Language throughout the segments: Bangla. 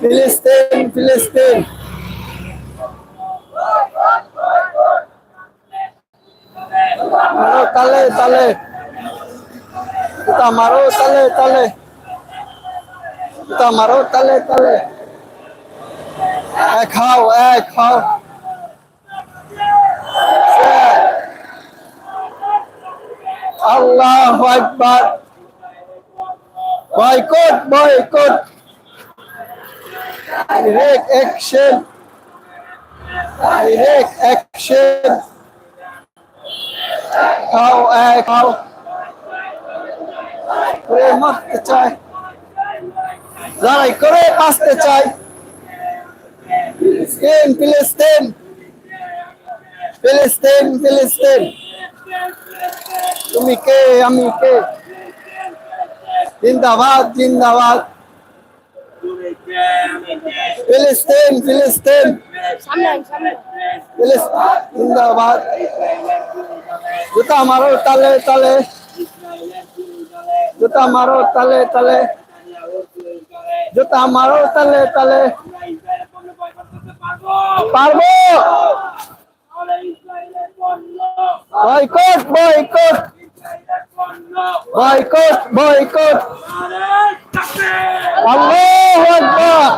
ফিলিস্তিন ফিলিস্তিন। মারো, তালে তালে। মারো, তালে তালে। মারো, তালে তালে। এক খাও এক খাও আল্লাহ আকবার। Boycott boycott. Direct action! direct action! খাও এক খাও। করে মারতে চাই লড়াই করে বাঁচতে চাই ফিলিস্তিন ফিলিস্তিন! ফিলিস্তিন ফিলিস্তিন! তুমি কে? আমি কে? জিন্দাবাদ জিন্দাবাদ! ফিলিস্তিন ফিলিস্তিন। জিন্দাবাদ। জুতা মারো তালে তালে। জুতা মারো তালে তালে। জুতা মারো তালে তালে। পারব। Boycott boycott. বয়কট বয়কট আল্লাহু আকবার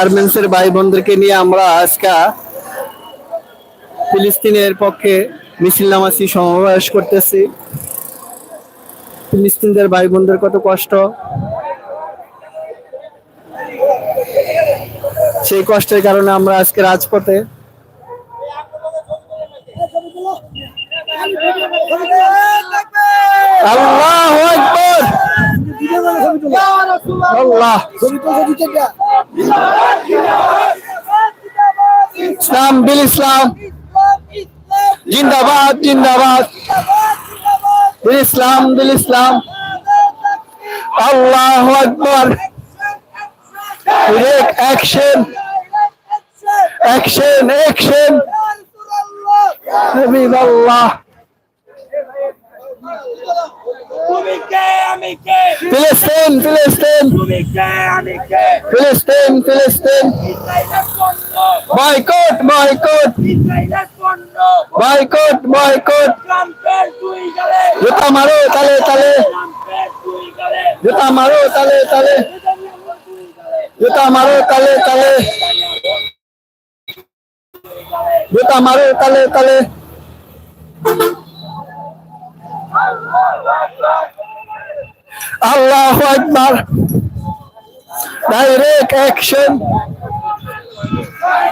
গার্মেন্টসের ভাই বোনদেরকে নিয়ে আমরা আজকে ফিলিস্তিনের পক্ষে মিছিল নামাসি সমাবেশ করতেছি। ফিলিস্তিনদের ভাই বোনদের কত কষ্ট? সেই কষ্টের কারণে আমরা আজকে রাজপথে আল্লাহ আল্লাহ ইসলাম বিল ইসলাম জিন্দাবাদ জিন্দাবাদ বিল ইসলাম বিল ইসলাম আল্লাহ আকবার direct action. Action action. Habib আল্লাহ তুমি কে আমি কে? ফিলিস্তিন ফিলিস্তিন। তুমি কে আমি কে? ফিলিস্তিন ফিলিস্তিন। Boycott boycott. Boycott boycott. জুতা মারো তালে তালে। জুতা মারো তালে তালে। জুতা মারো তালে তালে। জুতা মারো তালে তালে। আল্লাহ আকবার। ডাইরেক্ট অ্যাকশন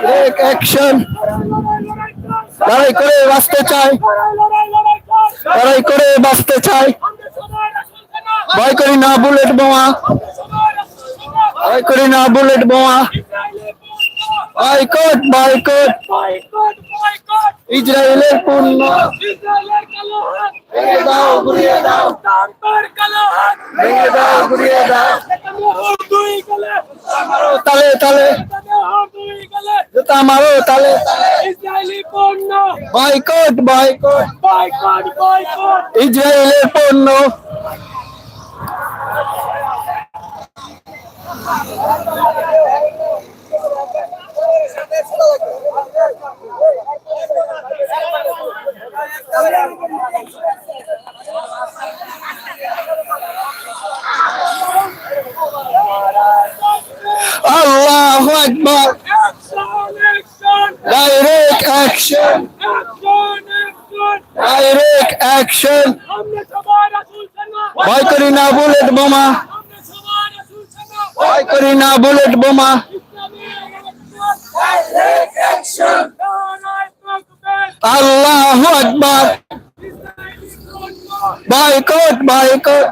ডাইরেক্ট অ্যাকশন লড়াই করে বাঁচতে চাই। লড়াই করে বাঁচতে চাই। ভয় করি না বুলেট বোমা। ভয় করি না বুলেট বোমা। বয়কট বয়কট ইসরায়েলের পণ্য। ভেঙে দাও ঘুরিয়ে দাও। ভেঙে দাও ঘুরিয়ে দাও। মারো তালে তালে। জুতা মারো তালে তালে। ইসরায়েলি পণ্য। Boycott boycott. Boycott boycott. ইসরায়েলের পণ্য। Allahu Akbar. Direct action. Direct action. Boykari na bullet Boma. করি না বুলেট বোমা। আল্লাহ আকবার। Boycott boycott.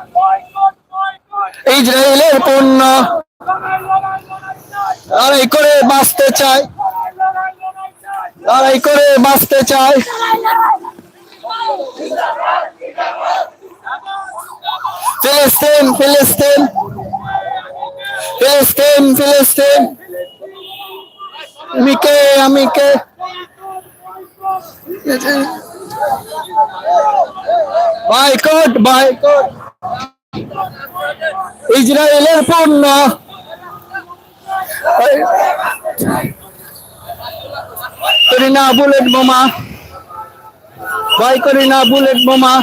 ইসরায়েলের পণ্য। লড়াই করে বাঁচতে চাই লড়াই করে বাঁচতে চাই ফিলিস্তিন ফিলিস্তিন। ফিলিস্তিন ফিলিস্তিন। আমি কে আমি কে? বয়কট বয়কট ইসরায়েলের পণ্য। করি না বুলেট বোমা। ভয় করি না বুলেট বোমা।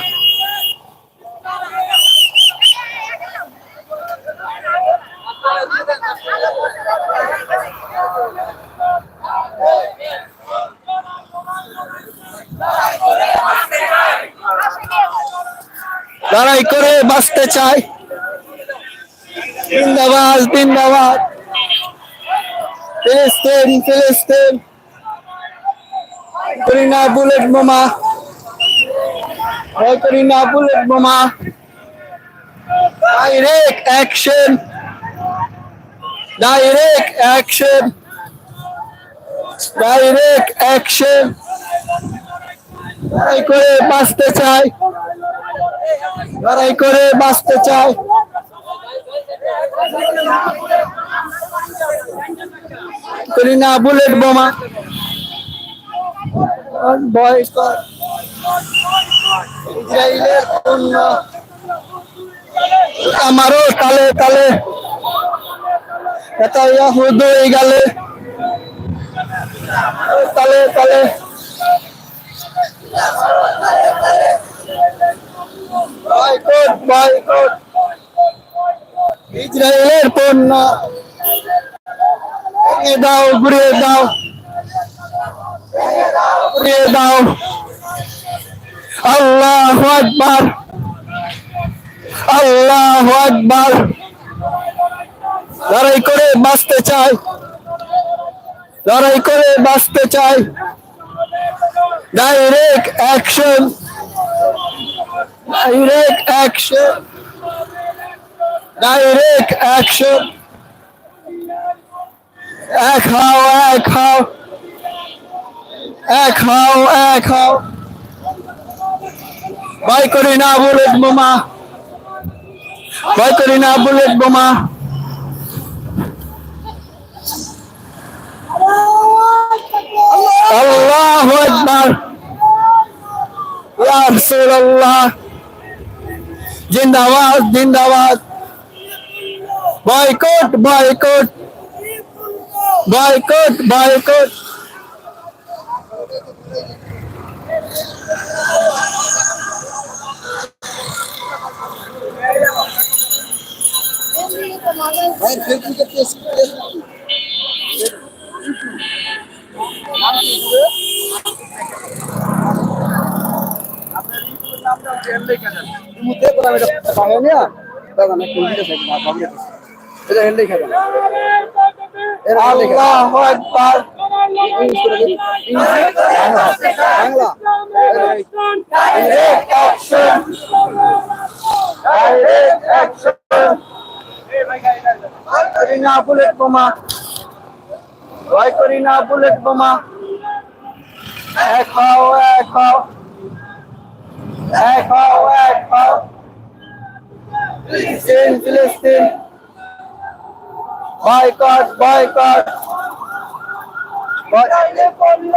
লড়াই করে বাঁচতে চাই। জিন্দাবাদ জিন্দাবাদ। ফিলিস্তিন ফিলিস্তিন। করি না, বুলেট বোমা। করি না, বুলেট বোমা। Direct action direct action direct action লড়াই করে বাঁচতে চাই। লড়াই করে বাঁচতে চাই। করি না বুলেট বোমা। বয়কট ইসরায়েলের পণ্য আমারও তালে তালে। এটা ইয়াহুদ হয়ে গেলে বয়কট বয়কট ইসরায়েলের পণ্য দাও, ঘুরিয়ে দাও। ঘুরিয়ে দাও। আল্লাহ আকবার। আল্লাহ আকবার। লড়াই করে বাঁচতে চাই। লড়াই করে বাঁচতে চাই। Direct action. Direct action. Direct action. এক হাও এক হাও। এক হাও এক হাও। ভয় করি না বুলেট বোমা। ভয় করি না বুলেট বোমা। আল্লাহ আকবার ইয়া রাসূলুল্লাহ জিন্দাবাদ জিন্দাবাদ বয়কট বয়কট বয়কট বয়কট নারায় তাকবীর আল্লাহু আকবার লড়াই লড়াই লড়াই বাংলা না বুলেট বোমা ভয় করি না, বুলেট বোমা। এক হও এক হও এক হও এক হও ফিলিস্তিন ফিলিস্তিন। Boycott boycott. বয়কটে পড়ল।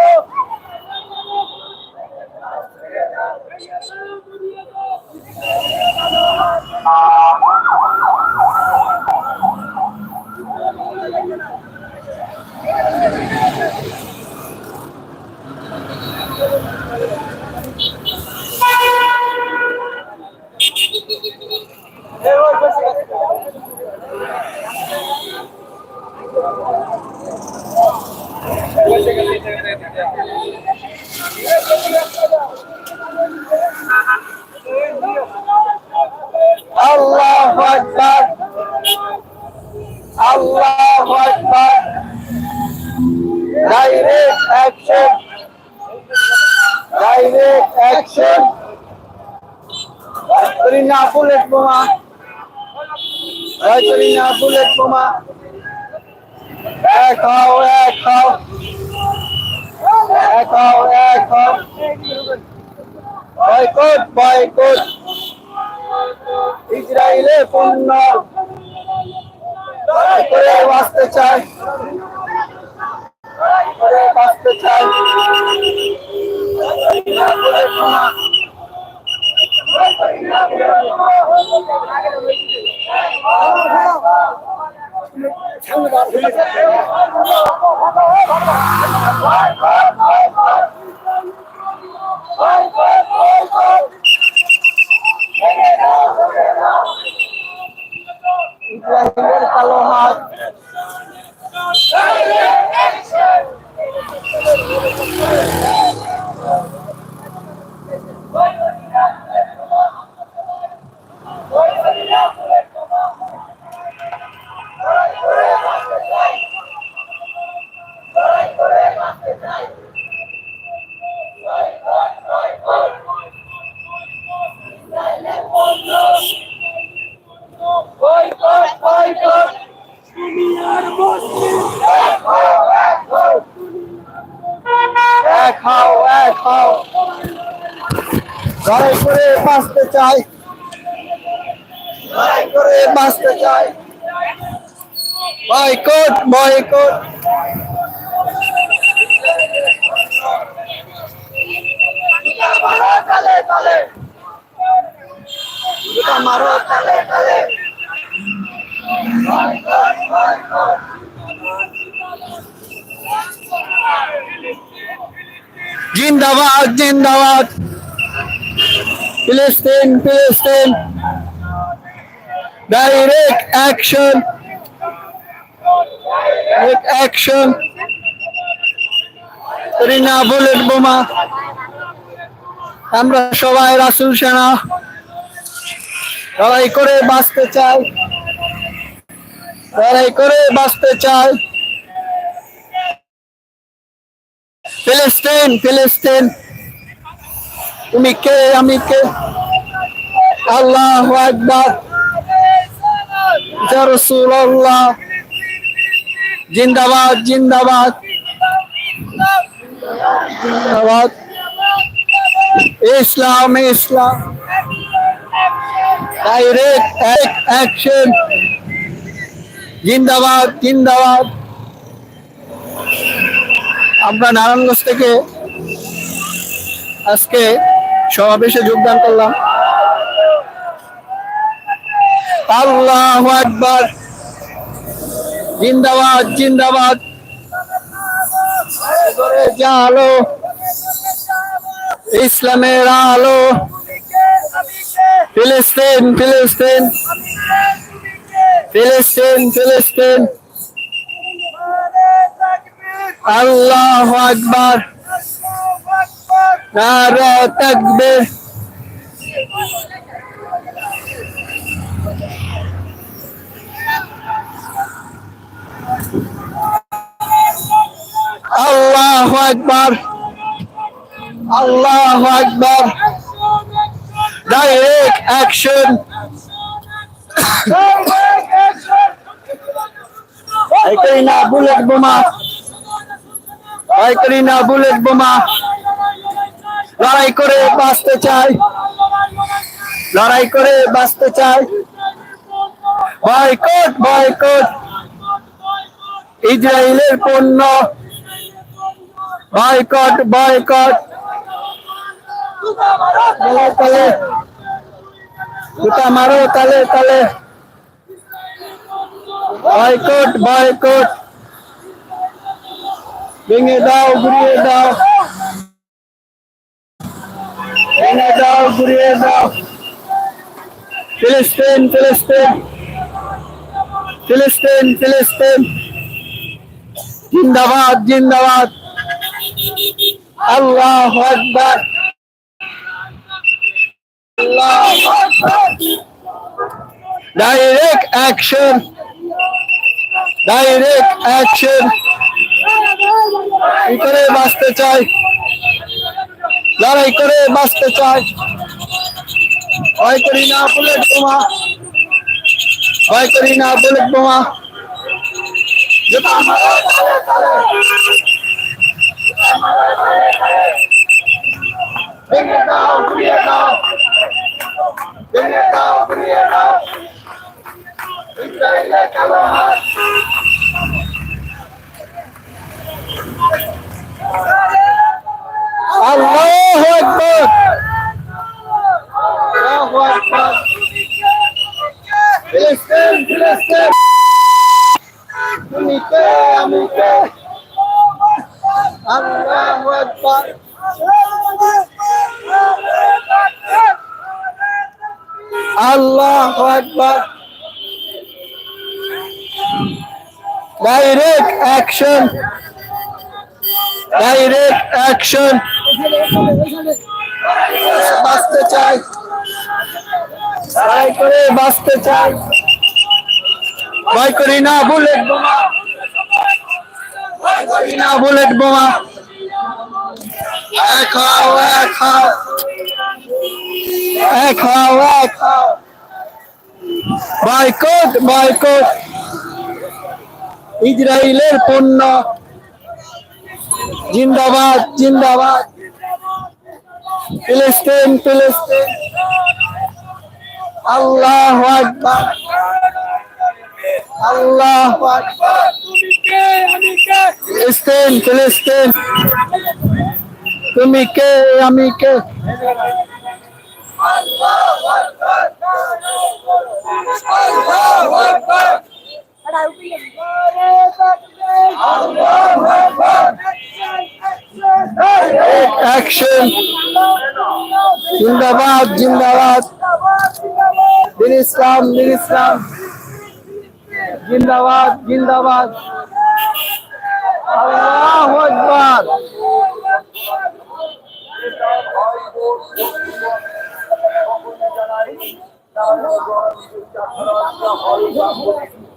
হও এক হও এক হও এক হও বয়কট ইসরায়েলের পণ্য করে বাঁচতে চাই দয়া করে বাঁচতে চাই ইসরায়েলের কালো হাত চাই। বাঁচতে চাই। Boycott boycott. তালে তালে মারো তালে জিন্দাবাদ জিন্দাবাদ। ফিলিস্তিন ফিলিস্তিন। Direct action. অ্যাকশন। রিনা বুলেট বোমা। আমরা সবাই রাসুল সেনা। লড়াই করে বাঁচতে চাই। লড়াই করে বাঁচতে চাই। ফিলিস্তিন ফিলিস্তিন। তুমি কে? আমি কে? আল্লাহ আকবার। ইয়া রাসূলুল্লাহ। জিন্দাবাদ জিন্দাবাদ। জিন্দাবাদ। ইসলাম ইসলাম। ডাইরেক্ট অ্যাকশন জিন্দাবাদ জিন্দাবাদ। আমরা নারায়ণগঞ্জ থেকে আজকে সমাবেশে যোগদান করলাম। আল্লাহ আকবার। জিন্দাবাদ জিন্দাবাদ। আলো ইসলামের আলো। ফিলিস্তিন ফিলিস্তিন। ফিলিস্তিন ফিলিস্তিন। আল্লাহ আকবার। নারা তাকবীর আল্লাহ আকবার। আল্লাহ আকবার। ডাইরেক্ট অ্যাকশন করি না, বুলেট বোমা। করি না, বুলেট বোমা। লড়াই করে বাঁচতে চাই। লড়াই করে বাঁচতে চাই। Boycott boycott. ইসরায়েলের পণ্য। Boycott boycott. তালে জুতা মারো তালে তালে। Boycott boycott. ভেঙে দাও, ঘুরিয়ে দাও। ভেঙে দাও ঘুরিয়ে দাও। ফিলিস্তিন ফিলিস্তিন। ফিলিস্তিন ফিলিস্তিন। জিন্দাবাদ জিন্দাবাদ। আল্লাহ আকবার। ডাইরেক্ট অ্যাকশন ডাইরেক্ট অ্যাকশন করে বাঁচতে চাই? লড়াই করে বাঁচতে চাই ভয় করি না বুলেট বোমা। ভয় করি না বুলেট বোমা। কালো আল্লাহু আকবার আল্লাহু আকবার ফিলিস্তিন ফিলিস্তিন তুমি কে আমি কে আল্লাহু আকবার আল্লাহু আকবার ডাইরেক্ট অ্যাকশন ডাইরেক্ট অ্যাকশন বাঁচতে চাই। ট্রাই করে, বাঁচতে চাই। ভয় করি না বুলেট বোমা ভয় করি না বুলেট বোমা ইসরায়েলের পণ্য। জিন্দাবাদ জিন্দাবাদ। ফিলিস্তিন ফিলিস্তিন। আল্লাহ আকবার। আল্লাহ আকবার। তুমি কে আমি কে? ফিলিস্তিন ফিলিস্তিন তুমি কে আমি কে অ্যাকশন জিন্দাবাদ জিন্দাবাদ দিন ইসলাম দিন ইসলাম জিন্দাবাদ জিন্দাবাদ আল্লাহ আকবার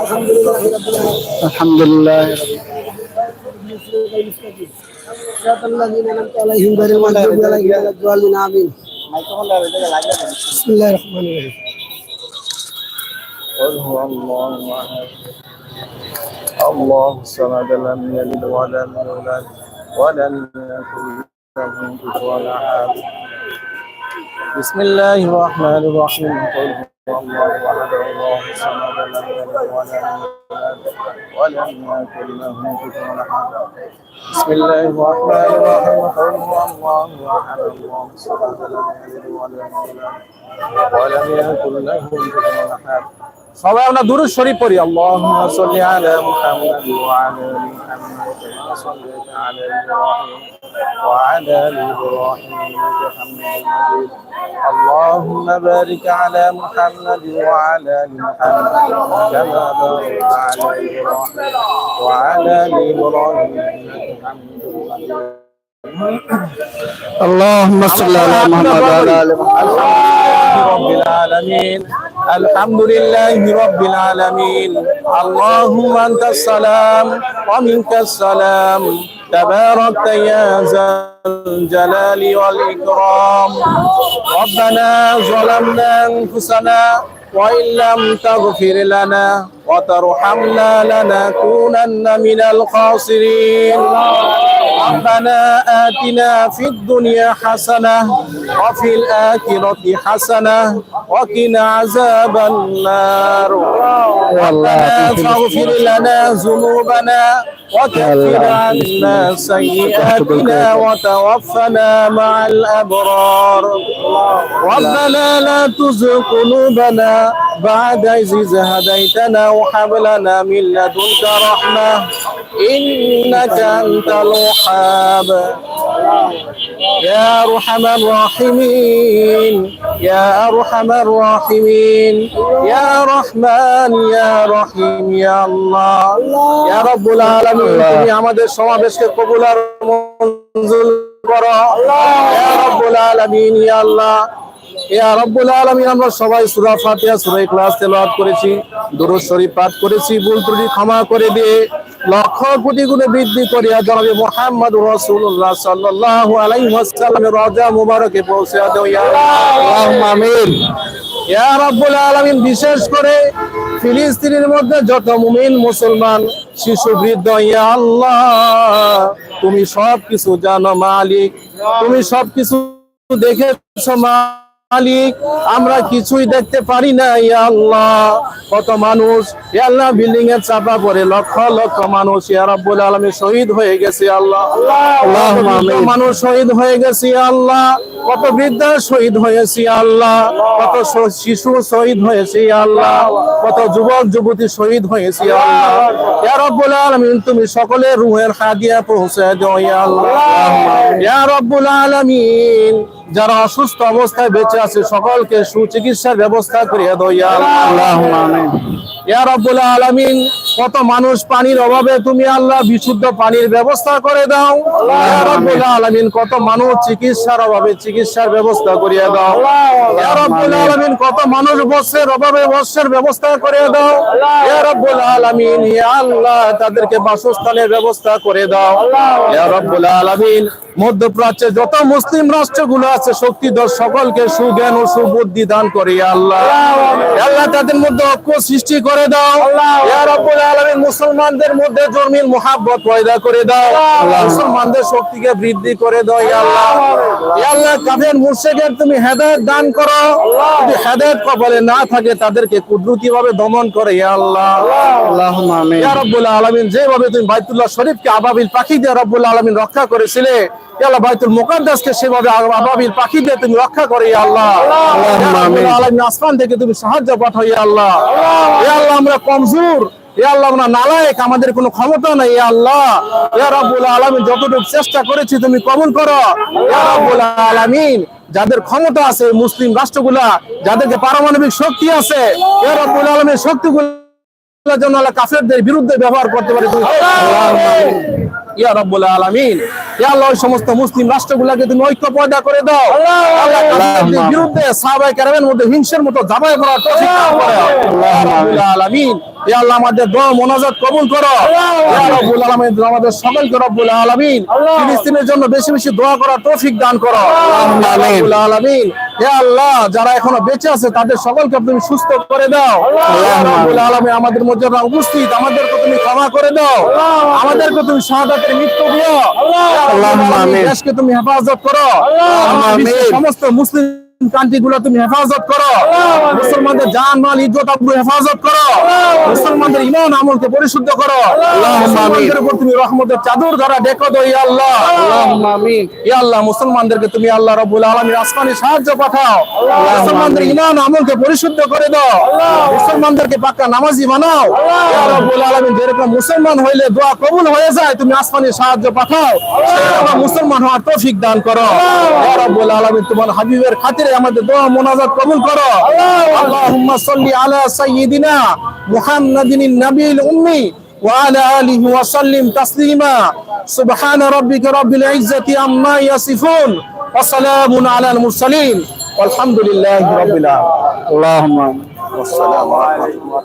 الحمد لله الحمد لله انعمت عليهم غير المغضوب عليهم ولا الضالين امين بسم الله الرحمن الرحيم. قل هو الله احد الله الصمد لم يلد ولم يولد ولم يكن له كفوا احد بسم الله الرحمن الرحيم قل هو الله احد الله الصمد لم يلد ولم يولد ولم يكن له كفوا احد بسم الله الرحمن الرحيم قل هو الله احد الله الصمد لم يلد ولم يولد ولم يكن له كفوا احد সবাই আমরা দুরুদ শরীফ পড়ি আল্লাহুম্মা সাল্লি আলা মুহাম্মাদ ওয়া আলা আলি মুহাম্মাদ কামা সাল্লাইতা আলা ইব্রাহিম وعلى آل إبراهيم محمد اللهم بارك على محمد وعلى آل محمد كما باركت على إبراهيم وعلى آل إبراهيم. محمد اللهم صل على محمد وعلى آل محمد رب العالمين. الحمد لله رب العالمين. اللهم أنت السلام ومنك السلام. تباركت يا ذا الجلال والإكرام. ربنا ظلمنا أنفسنا وإن لم تغفر لنا وترحمنا لنكونن من الخاسرين. ربنا آتنا في الدنيا حسنة وفي الآخرة حسنة وقنا عذاب النار. ربنا فاغفر لنا ذنوبنا وكفر عنا سيئاتنا وتوفنا مع الأبرار. ربنا لا تزغ قلوبنا بعد إذ هديتنا وهب لنا من لدنك رحمة إنك أنت الوهاب يا أرحم الراحمين يا أرحم الراحمين يا رحمن يا رحيم يا الله يا رب العالمين তুমি আমাদের সমাবেশকে কবুল আর মঞ্জুর করো ইয়া রব্বুল আলামিন ইয়া আল্লাহ ইয়া রব্বুল আলামিন আমরা সবাই সূরা ফাতিহা সূরা ইখলাস তেলাওয়াত করেছি দুরূদ শরীফ পাঠ করেছি ভুল ত্রুটি ক্ষমা করে দিয়ে লক্ষ কোটি গুণে বৃদ্ধি করিয়া জনাবে মুহাম্মদ রাসূলুল্লাহ সাল্লাল্লাহু আলাইহি ওয়াসাল্লামের মুবারকে পৌঁছে দাও আমিন। ইয়া রাব্বুল আলামিন বিশেষ করে ফিলিস্তিনের মধ্যে যত মুমিন মুসলমান শিশু বৃদ্ধ ইয়া আল্লাহ তুমি সব কিছু জানো মালিক তুমি সব কিছু দেখেছ মালিক। আমরা কিছুই দেখতে পারি না ইয়া আল্লাহ। কত মানুষ ইয়া আল্লাহ বিল্ডিং এর চাপা পড়ে লক্ষ লক্ষ মানুষ ইয়া রাব্বুল আলামিন শহীদ হয়ে গেছে আল্লাহ। মানুষ শহীদ হয়ে গেছে আল্লাহ। কত বৃদ্ধা শহীদ হয়েছে আল্লাহ। কত শিশু শহীদ হয়েছে আল্লাহ। কত যুবক যুবতী শহীদ হয়েছে আল্লাহ। ইয়া রাব্বুল আলামিন তুমি সকলের রুহের হাদিয়া পৌঁছে দাও ইয়া আল্লাহ। ইয়া রাব্বুল আলামিন। যারা অসুস্থ অবস্থায় বেঁচে আছে সকলকে সুচিকিৎসার ব্যবস্থা করিয়া দইয়া ইয়া আল্লাহ। ইয়া রাব্বুল আলামিন কত মানুষ পানির অভাবে তুমি আল্লাহ বিশুদ্ধ পানির ব্যবস্থা করে দাও। রাব্বুল আলামিন কত মানুষ চিকিৎসার অভাবে চিকিৎসার ব্যবস্থা করিয়া দাও। রাব্বুল আলামিন কত মানুষ বস্ত্রের অভাবে বস্ত্রের ব্যবস্থা করে দাও। রাব্বুল আলামিন আল্লাহ তাদেরকে বাসস্থানের ব্যবস্থা করে দাও। রাব্বুল আলামিন মধ্যপ্রাচ্যে যত মুসলিম রাষ্ট্রগুলো আছে শক্তিধর সকলকে সুজ্ঞান ও সুবুদ্ধি দান করে আল্লাহ। আল্লাহ তাদের মধ্যে ঐক্য সৃষ্টি করে দাও। রাব্বুল আলামিন মুসলমানদের মধ্যে জমির মোহাব্বত পয়দা করে দাও। মুসলমানদের শক্তিকে বৃদ্ধি করে দাও আল্লাহ। আল্লাহ। কাদের মুর্শিদের তুমি হেদায়েত দান করো। যদি হেদায়েত কপালে না থাকে তাদেরকে কুদরতি ভাবে দমন করে আল্লাহ। রাব্বুল আলামিন যেভাবে তুমি বাইতুল্লাহ শরীফকে আবাবিল পাখি দিয়ে রাব্বুল আলামিন রক্ষা করেছিলে আল্লাহ বাইতুল মুকাদ্দাসকে সেভাবে আবাবিল পাখি দিয়ে তুমি রক্ষা করে আল্লাহ। রাব্বুল আসমান থেকে তুমি সাহায্য আল্লাহ। আল্লাহ আমরা কমজোর। আল্লাহ আমরা নালায়েক, আমাদের কোনো ক্ষমতা নাই আল্লাহ। ইয়া রাব্বুল আলামিন, যতটুকু চেষ্টা করেছি, তুমি কবুল করো। ইয়া রাব্বুল যাদের ক্ষমতা আছে মুসলিম রাষ্ট্রগুলা, যাদেরকে পারমাণবিক শক্তি আছে ইয়া রাব্বুল আলমের শক্তিগুলো জন্য আল্লাহ কাফেরদের বিরুদ্ধে ব্যবহার করতে পারে। ইয়া রাব্বুল আলামিন। ইয়া আল্লাহ সমস্ত মুসলিম রাষ্ট্রগুলোকে তুমি ঐক্য পয়দা করে দাও। আল্লাহ বিরুদ্ধে সাহাবায়ে কেরামের মধ্যে হিংসের মতো জামাই করার তৌফিক দান করো ইয়া রাব্বুল আলামিন ইয়া আল্লাহ আমাদের দোয়া মোনাজাত কবুল করো। ইয়া রাব্বুল আলামিন আমাদের সকলকে রব্বুল আলামিন ফিলিস্তিনের জন্য বেশি বেশি দোয়া করার তৌফিক দান করো। আলামিন। ইয়া আল্লাহ যারা এখনও বেঁচে আছে তাদের সকলকে তুমি সুস্থ করে দাও। আলামিন আমাদের মধ্যে উপস্থিত আমাদেরকে তুমি ক্ষমা করে দাও। আমাদেরকে তুমি শাহাদাতের তুমি হেফাজত করো সমস্ত মুসলিম কান্ট্রি গুলো তুমি হেফাজত করো। মুসলমানদের জান মাল ইজ্জত হেফাজত করো। মুসলমানদের ইমান আমলকে পরিশুদ্ধ করো। মুসলমানদের উপর তুমি রহমতের চাদর ধরা ডেকো দো ইয়া আল্লাহ। আমিন। ইয়া আল্লাহ মুসলমানদেরকে তুমি আল্লাহ রাব্বুল আলামিন আসমানি সাহায্য পাঠাও। মুসলমানদের ঈমান আমলকে পরিশুদ্ধ করে দাও। মুসলমানদেরকে পাক্কা নামাজি বানাও। ইয়া রাব্বুল আলামিন যেরকম মুসলমান হইলে দোয়া কবুল হয়ে যায় তুমি আসমানি সাহায্য পাঠাও। মুসলমান হওয়ার তৌফিক দান করো। ইয়া রাব্বুল আলামিন তোমার হাবিবের খাতিরে আমাদের দোয়া মোনাজাত কবুল করো আল্লাহুম্মা সাল্লি আলা সাইয়্যিদিনা মুহাম্মাদিন নবীল উম্মি وعلى آله وسلم تسليما سبحان ربك رب العزة عما يصفون وسلام على المرسلين والحمد لله رب العالمين আল্লাহুম্মা আমিন والسلام عليكم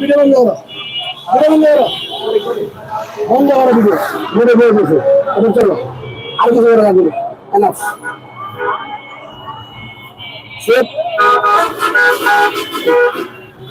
ভিডিও বন্ধ করো ভিডিও বন্ধ করো বন্ধ করো ভিডিও ভিডিও হয়ে গেছে এবার চলো আর কিছু করা না এনাফ সেট